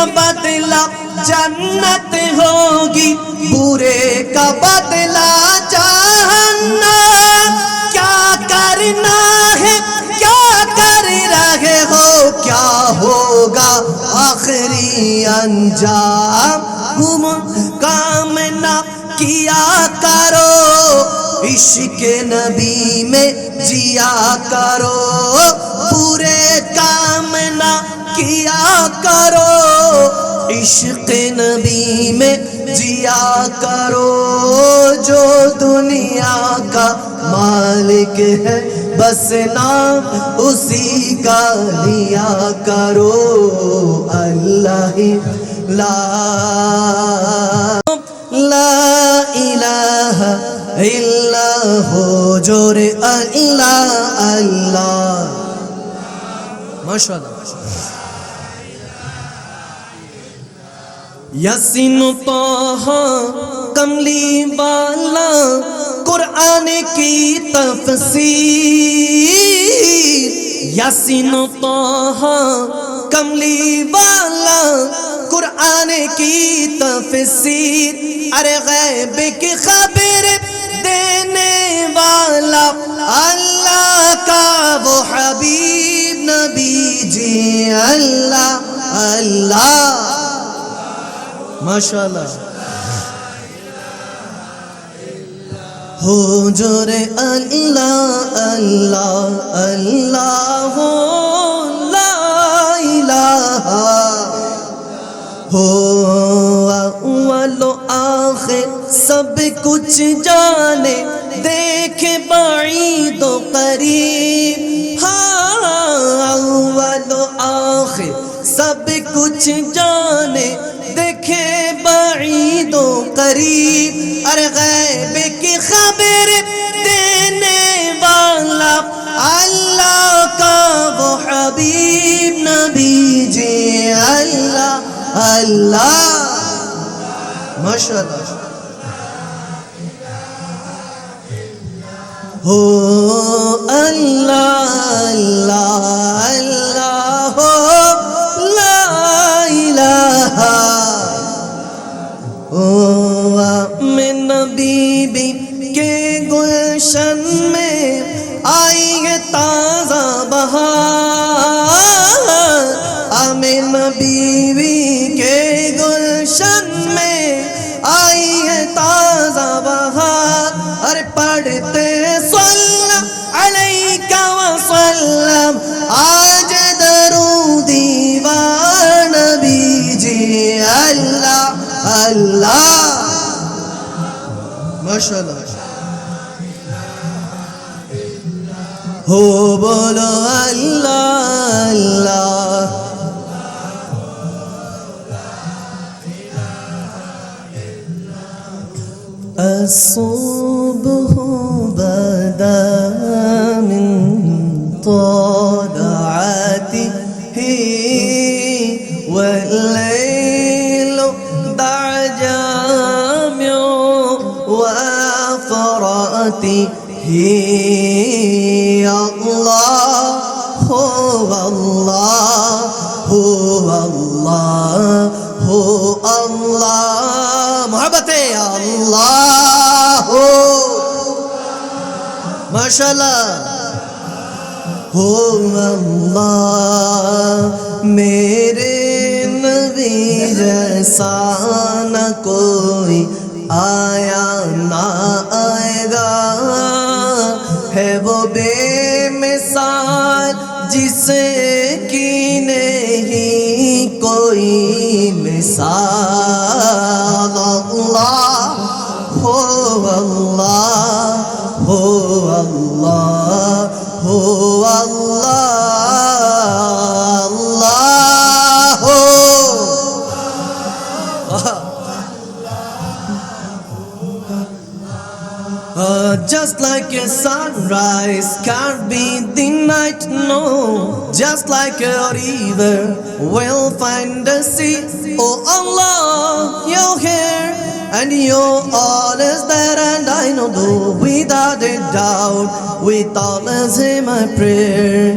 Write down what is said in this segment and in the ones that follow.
کا بدلہ جنت ہوگی، برے کا بدلہ جہنم۔ کیا کرنا ہے؟ کیا کر رہے ہو؟ کیا ہوگا آخری انجام؟ کام نہ کیا کرو عشق نبی میں جیا کرو، پورے کام نہ کیا کرو۔ عشق نبی میں جیا کرو، جو دنیا کا مالک ہے، بس نام اسی کا لیا کرو۔ اللہ ہی لا لا الہ الا ہو جو رے اللہ اللہ۔ ماشاء اللہ یسین طه کملی والا، قرآن کی تفسیر۔ یسین طه کملی والا، قرآن کی تفسیر۔ ارے غیب کی خبر دینے والا اللہ کا وہ حبیب نبی جی اللہ اللہ ماشاء اللہ ہو جانے دیکھے بعید و قریب۔ ہاں اول و آخر سب کچھ جانے۔ دیکھے بعید و قریب۔ ارے غیب کی خبر دینے والا اللہ کا وہ حبیب نبی جی۔ اللہ اللہ۔ ماشاء اللہ ہو اللہ اللہ اللہ فشلت هو بولو الله الله. الصبح بدأ من طول وافراته الله هو الله هو الله هو الله محبت اللہ ہو ماشاء اللہ ہو اللہ میرے نبی جیسا نہ کوئی آیا ہے وہ بے مثال جس کی نہیں کوئی مثال۔ اللہ ہو اللہ۔ Uh, just like a sunrise can't be the night, no. Just like a river will find a sea. Oh Allah, you're here and you're always there, and I know though without a doubt, with always in my prayer.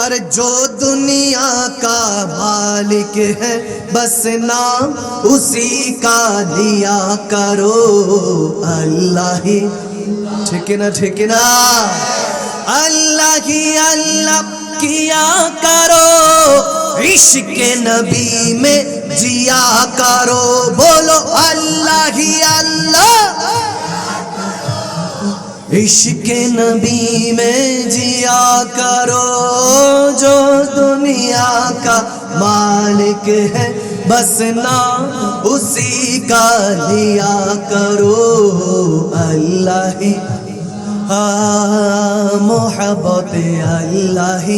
اور جو دنیا کا مالک ہے، بس نام اسی کا لیا کرو۔ اللہ ہی۔ ٹھیک نا۔ اللہ ہی اللہ کیا کرو۔ عشق نبی میں جیا کرو۔ عشق نبی میں جیا کرو، جو دنیا کا مالک ہے، بس نام اسی کا لیا کرو۔ اللہ ہاں، محبت اللہ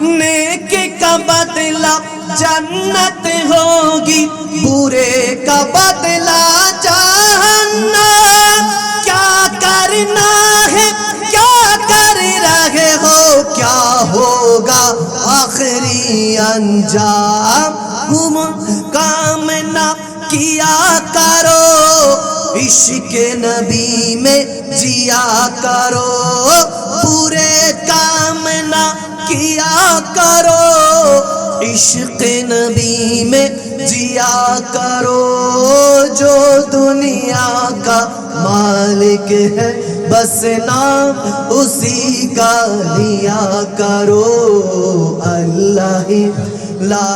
نیک کا بدلہ جنت ہوگی پورے کا بدلہ جہنم۔ کرنا ہے؟ کیا کر رہے ہو؟ کیا ہوگا آخری انجام؟ گم کام نہ کیا کرو، عشق نبی میں جیا کرو پورے کام نہ کیا کرو، عشق نبی میں جیا کرو، جو دنیا مالک ہے بس نام اسی کا لیا کرو۔ اللہ لا